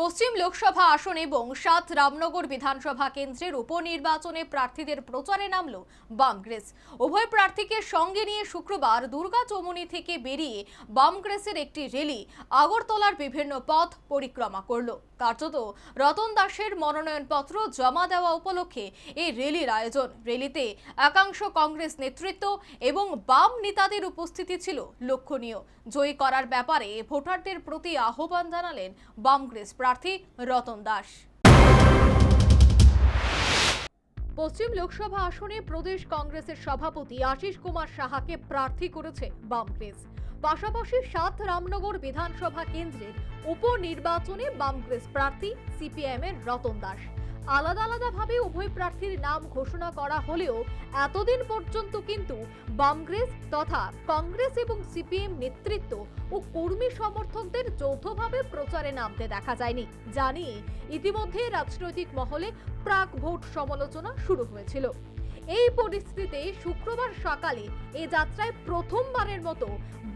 পশ্চিম লোকসভা আসন এবং সাত রামনগর বিধানসভা কেন্দ্রের উপনির্বাচনে প্রার্থীদের প্রচারে নামল বামগ্রেস। উভয় প্রার্থীকে সঙ্গে নিয়ে শুক্রবার দুর্গা চৌমুনি থেকে বেরিয়ে বামগ্রেসের একটি র্যালি আগরতলার বিভিন্ন পথ পরিক্রমা করল। কার্যত রতন দাসের মনোনয়নপত্র জমা দেওয়া উপলক্ষে এই র্যালির আয়োজন। র্যালিতে একাংশ কংগ্রেস নেতৃত্ব এবং বাম নেতাদের উপস্থিতি ছিল লক্ষণীয়। জয়ী করার ব্যাপারে ভোটারদের প্রতি আহ্বান জানালেন বামগ্রেস প্রার্থী রতন দাস। পশ্চিম লোকসভা আসনে প্রদেশ কংগ্রেসের সভাপতি আশিস কুমার সাহাকে প্রার্থী করেছে বামগ্রেস। পাশাপাশি সাত রামনগর বিধানসভা কেন্দ্রের উপনির্বাচনে বামগ্রেস প্রার্থী সিপিএম এর রতন দাস। আলাদা আলাদাভাবে উভয় প্রার্থীর নাম ঘোষণা করা হলেও এতদিন পর্যন্ত কিন্তু বামগ্রেস তথা কংগ্রেস এবং সিপিএম নেতৃত্ব ও কর্মী সমর্থকদের যৌথভাবে প্রচারে নামতে দেখা যায়নি। জানিয়ে ইতিমধ্যে রাজনৈতিক মহলে প্রাক ভোট সমালোচনা শুরু হয়েছিল। এই পরিস্থিতিতে শুক্রবার সকালে এ যাত্রায় প্রথমবারের মতো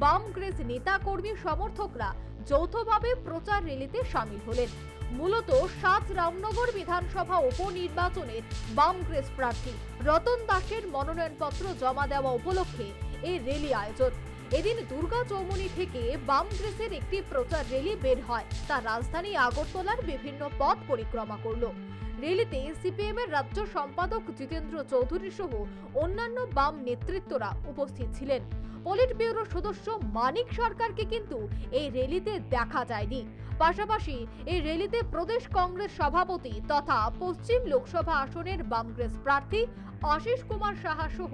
বামগ্রেস নেতাকর্মী সমর্থকরা যৌথভাবে প্রচার র্যালিতে সামিল হলেন। মূলত সাত রামনগর বিধানসভা উপনির্বাচনের বামগ্রেস প্রার্থী রতন দাসের মনোনয়নপত্র জমা দেওয়া উপলক্ষে এই র্যালি আয়োজন। এদিন দুর্গা চৌমুনি থেকে বামগ্রেসের একটি প্রচার র্যালি বের হয়। তা রাজধানী আগরতলার বিভিন্ন পথ পরিক্রমা করল। র্যালিতে সিপিএম এর রাজ্য সম্পাদক জিতেন্দ্র চৌধুরী সহ অন্যান্য বাম নেতৃত্বরা উপস্থিত ছিলেন। পলিট ব্যুরো সদস্য মানিক সরকারকে কিন্তু এই র্যালিতে দেখা যায়নি। পাশাপাশি এই র্যালিতে প্রদেশ কংগ্রেস সভাপতি তথা পশ্চিম লোকসভা আসনের বামগ্রেস প্রার্থী আশিস কুমার সাহা সহ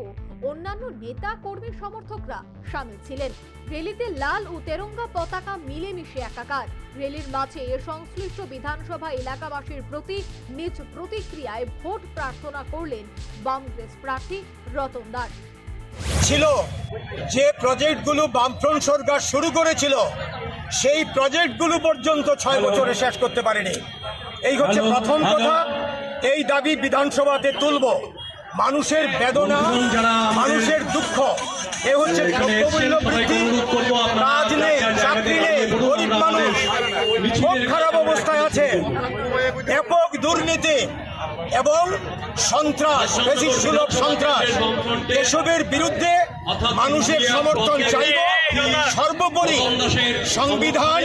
অন্যান্য নেতা কর্মী সমর্থকরা সামিল ছিলেন। রেলিতে লাল ও তেরঙ্গা পতাকা মিলেমিশে একাকার। রেলির মাঝে সংশ্লিষ্ট বিধানসভা এলাকাবাসীর প্রতি নিজ প্রতিক্রিয়ায় ভোট প্রার্থনা করলেন বামগ্রেস প্রার্থী রতন দাস। ছিল যে প্রজেক্টগুলো বামফ্রন্ট সরকার শুরু করেছিল সেই প্রজেক্টগুলো পর্যন্ত ছয় বছরে শেষ করতে পারেনি। এই হচ্ছে প্রথম কথা এই দাবি বিধানসভাতে তুলব। মানুষের বেদনা মানুষের দুঃখ এ হচ্ছে দ্রব্যমূল্য বৃদ্ধি কাজ নেই চাকরি নেই গরিব মানুষ খুব খারাপ অবস্থায় আছে ব্যাপক দুর্নীতি এবং সন্ত্রাস বেশি সুলভ সন্ত্রাস। এসবের বিরুদ্ধে মানুষের সমর্থন চাইব। সর্বোপরি সংবিধান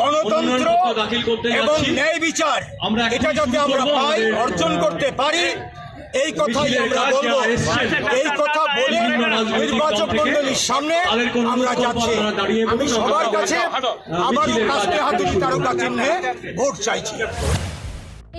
গণতন্ত্র এবং ন্যায় বিচার এটা যাতে আমরা পাই অর্জন করতে পারি এই কথাই আমরা বলব। এই কথা বলে নির্বাচক মন্ডলীর সামনে আমরা যাচ্ছি। আমি সবার কাছে আমার কাছে হাতুড়ি তারকা চিহ্নে ভোট চাইছি।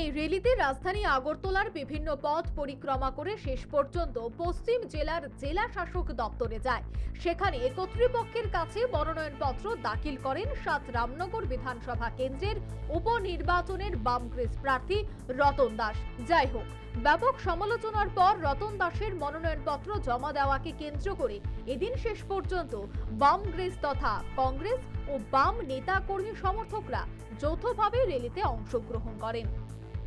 এই র্যালিতে রাজধানী আগরতলার বিভিন্ন পথ পরিক্রমা করে শেষ পর্যন্ত পশ্চিম জেলার জেলা শাসক দপ্তরে যায়। সেখানে কর্তৃপক্ষের কাছে মনোনয়নপত্র দাখিল করেন সাত রামনগর বিধানসভা কেন্দ্রের উপনির্বাচনের বামগ্রেস প্রার্থী রতন দাস। যাই হোক, ব্যাপক সমালোচনার পর রতন দাসের মনোনয়নপত্র জমা দেওয়াকে কেন্দ্র করে এদিন শেষ পর্যন্ত বামগ্রেস তথা কংগ্রেস ও বাম নেতা কর্মী সমর্থকরা যৌথভাবে র্যালিতে অংশগ্রহণ করেন।